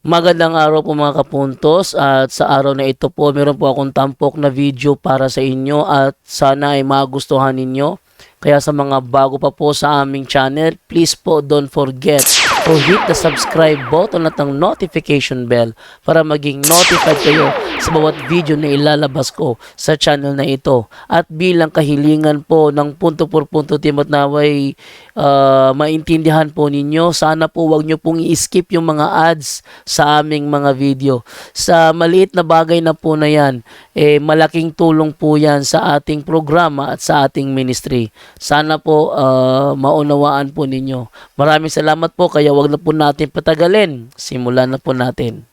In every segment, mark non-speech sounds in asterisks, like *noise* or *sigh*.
Magandang araw po mga kapuntos at sa araw na ito po meron po akong tampok na video para sa inyo at sana ay magustuhan ninyo. Kaya sa mga bago pa po sa aming channel, please po don't forget to hit the subscribe button at ang notification bell para maging notified kayo sa bawat video na ilalabas ko sa channel na ito. At bilang kahilingan po ng punto por punto team at naway ah, maintindihan po ninyo, sana po wag nyo pong i-skip yung mga ads sa aming mga video. Sa maliit na bagay na po na yan, eh, malaking tulong po yan sa ating programa at sa ating ministry. Sana po ah, maunawaan po ninyo. Maraming salamat po kaya wag na po natin patagalin. Simulan na po natin.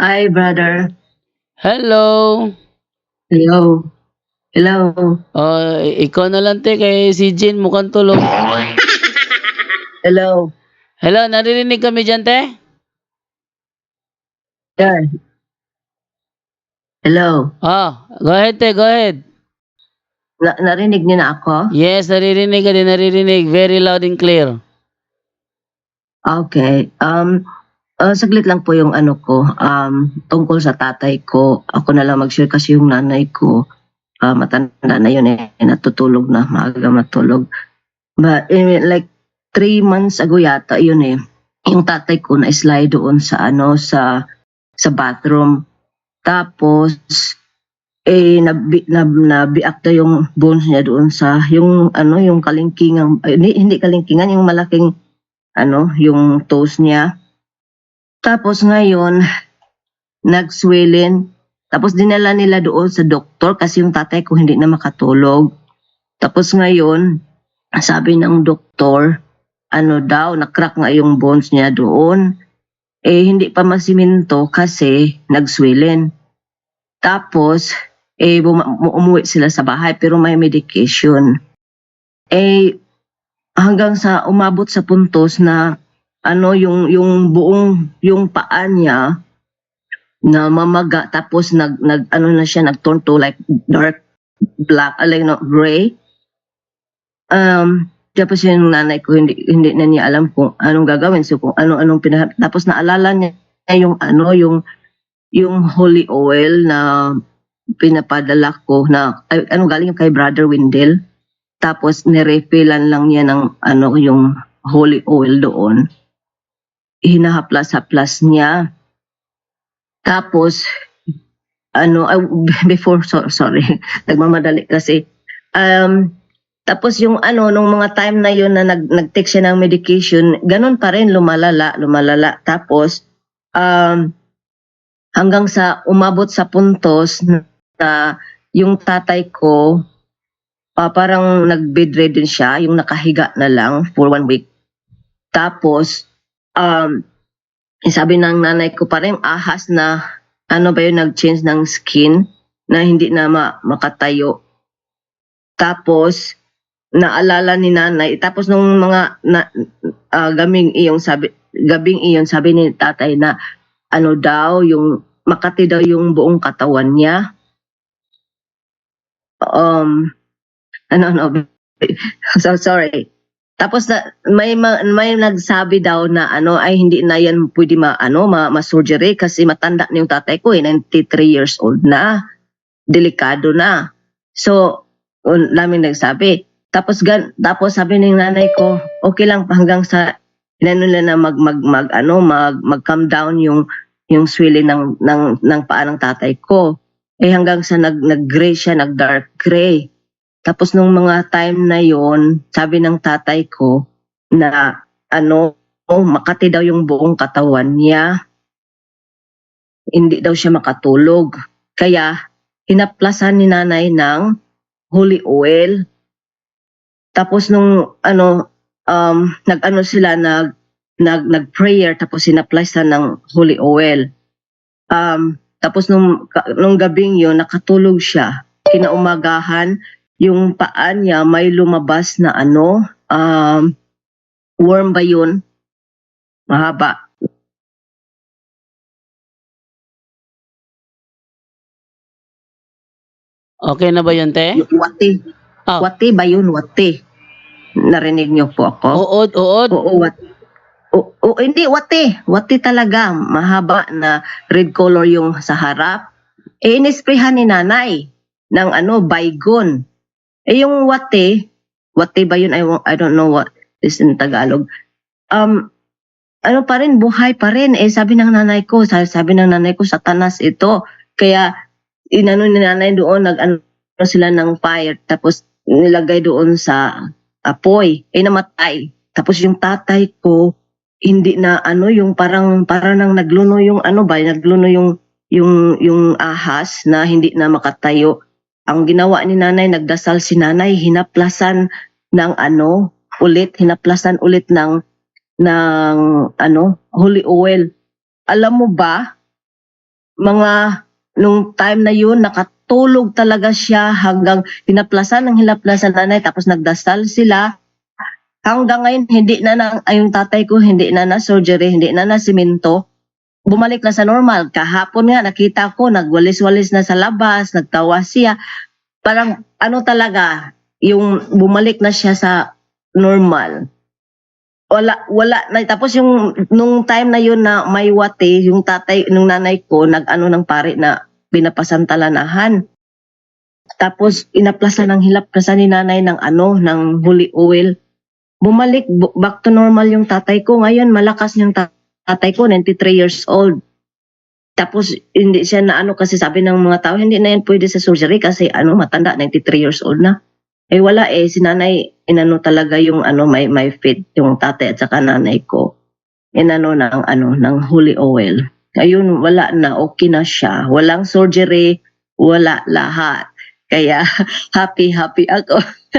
Hi, brother. Hello! Hello. Hello. Uh, ikaw na lang te kay si Jin mukhang tulog. Hello. Hello, naririnig kami dyan te? Yeah. Hello. Ah, go ahead te, go ahead. Na narinig niyo na ako? Yes, naririnig ka din, naririnig. Very loud and clear. Okay. Um, uh, saglit lang po yung ano ko. Um, tungkol sa tatay ko. Ako na lang mag-share kasi yung nanay ko. Uh, matanda na yun eh. Natutulog na. Maaga matulog. But eh, like three months ago yata yun eh. Yung tatay ko na slide doon sa ano sa sa bathroom. Tapos eh nabi, nab, nabiak na yung bones niya doon sa yung ano yung kalingkingan ay, hindi, hindi kalingkingan yung malaking ano yung toes niya tapos ngayon nag-swelling tapos dinala nila doon sa doktor kasi yung tatay ko hindi na makatulog. Tapos ngayon sabi ng doktor ano daw nakrack nga yung bones niya doon. Eh hindi pa masiminto kasi nag-swelling tapos eh umuwi sila sa bahay pero may medication. Eh hanggang sa umabot sa puntos na ano yung yung buong yung paa niya na mamaga tapos nag nag ano na siya nag turn to like dark black uh, like no gray um tapos yung nanay ko hindi hindi na niya alam kung anong gagawin so kung ano anong pinah tapos naalala niya yung ano yung yung holy oil na pinapadala ko na ay, ano galing kay Brother Windel. Tapos nirefillan lang niya ng ano yung holy oil doon. Hinahaplas-haplas niya. Tapos ano *laughs* before so, sorry *laughs* nagmamadali kasi um tapos yung ano nung mga time na yun na nag nag-take siya ng medication ganun pa rin lumalala lumalala tapos um hanggang sa umabot sa puntos na yung tatay ko ah, parang nag-bedridden siya, yung nakahiga na lang for one week. Tapos, um, sabi ng nanay ko parang ahas na ano ba yun, nag-change ng skin na hindi na ma- makatayo. Tapos, naalala ni nanay, tapos nung mga na, ah, gaming iyong sabi, gabing iyon sabi ni tatay na ano daw, yung makati daw yung buong katawan niya. Um, *laughs* ano, ano, *laughs* so sorry. Tapos na, may ma- may nagsabi daw na ano ay hindi na yan pwede ma ano ma, ma-surgery kasi matanda na yung tatay ko eh 93 years old na. Delikado na. So un, namin nagsabi. Tapos gan tapos sabi ng nanay ko, okay lang hanggang sa inano na mag mag, mag ano mag mag calm down yung yung swelling ng ng ng paa ng tatay ko. Eh hanggang sa nag nag-gray siya, nag-dark gray. Tapos nung mga time na yon, sabi ng tatay ko na ano, oh, makati daw yung buong katawan niya. Hindi daw siya makatulog. Kaya hinaplasan ni nanay ng holy oil. Tapos nung ano um nag-ano sila nag nag nag-prayer tapos hinaplasan ng holy oil. Um tapos nung nung gabing yon nakatulog siya. Kinaumagahan yung paa niya may lumabas na ano um worm ba yun? Mahaba. Okay na ba yun, te? Wati. Ah. Wati ba yun? Wati. Narinig niyo po ako? Uod, uod. Oo, wat. O, o, hindi, wati. Wati talaga. Mahaba na red color yung sa harap. Eh, inisprehan ni nanay ng ano, baygon. Eh, yung wati, wati ba yun? I, I don't know what is in Tagalog. Um, ano pa rin, buhay pa rin. Eh, sabi ng nanay ko, sabi, sabi ng nanay ko, satanas ito. Kaya, inano ni nanay doon, nag ano sila ng fire, tapos nilagay doon sa apoy, eh namatay. Tapos yung tatay ko, hindi na ano, yung parang, parang nang nagluno yung ano ba, nagluno yung, yung, yung ahas na hindi na makatayo. Ang ginawa ni nanay, nagdasal si nanay, hinaplasan ng ano, ulit, hinaplasan ulit ng, ng ano, holy oil. Alam mo ba, mga, nung time na yun, nakatulog talaga siya hanggang hinaplasan ng hinaplasan nanay, tapos nagdasal sila, hanggang ngayon hindi na na yung tatay ko hindi na na surgery, hindi na na simento. Bumalik na sa normal. Kahapon nga nakita ko nagwalis-walis na sa labas, nagtawa siya. Parang ano talaga, yung bumalik na siya sa normal. Wala wala na tapos yung nung time na yun na may wate, yung tatay nung nanay ko nag-ano ng pare na pinapasantalanahan. Tapos inaplasan ng hilaplasan ni nanay ng ano ng holy oil bumalik bu- back to normal yung tatay ko. Ngayon, malakas yung ta- tatay ko, 93 years old. Tapos, hindi siya na ano kasi sabi ng mga tao, hindi na yan pwede sa surgery kasi ano, matanda, 93 years old na. Eh wala eh, si nanay, inano talaga yung ano, may, may fit yung tatay at saka nanay ko. Inano ng ano, ng holy oil. Ayun, wala na, okay na siya. Walang surgery, wala lahat. Kaya, *laughs* happy, happy ako. *laughs*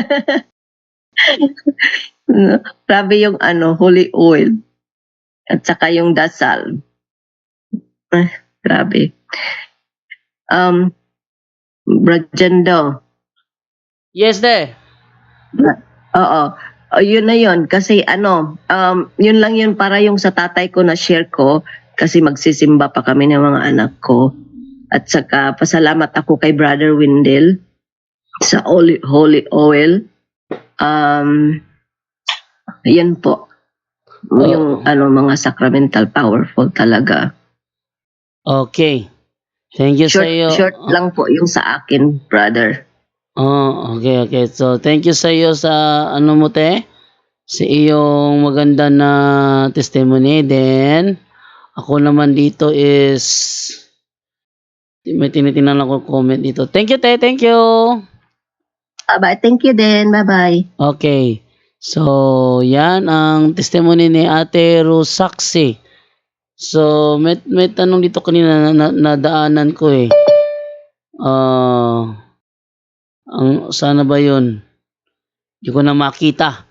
Grabe yung ano, holy oil. At saka yung dasal. Eh, grabe. Um, Brajendo. Yes, te. Oo. O, yun na yun. Kasi ano, um, yun lang yun para yung sa tatay ko na share ko. Kasi magsisimba pa kami ng mga anak ko. At saka pasalamat ako kay Brother Windel sa holy, holy oil. Um, yan po. Yung ano, mga sacramental powerful talaga. Okay. Thank you sa Short, iyo. short lang po yung sa akin, brother. Oh, okay, okay. So, thank you sa iyo sa ano mo, te? Sa iyong maganda na testimony. Then, ako naman dito is may tinitingnan lang ko comment dito. Thank you, te. Thank you. Bye-bye. Thank you din. Bye-bye. Okay. So, yan ang testimony ni Ate Rosaxi. So, may, may tanong dito kanina na, na nadaanan ko eh. Ah, ang sana ba 'yon? Hindi ko na makita.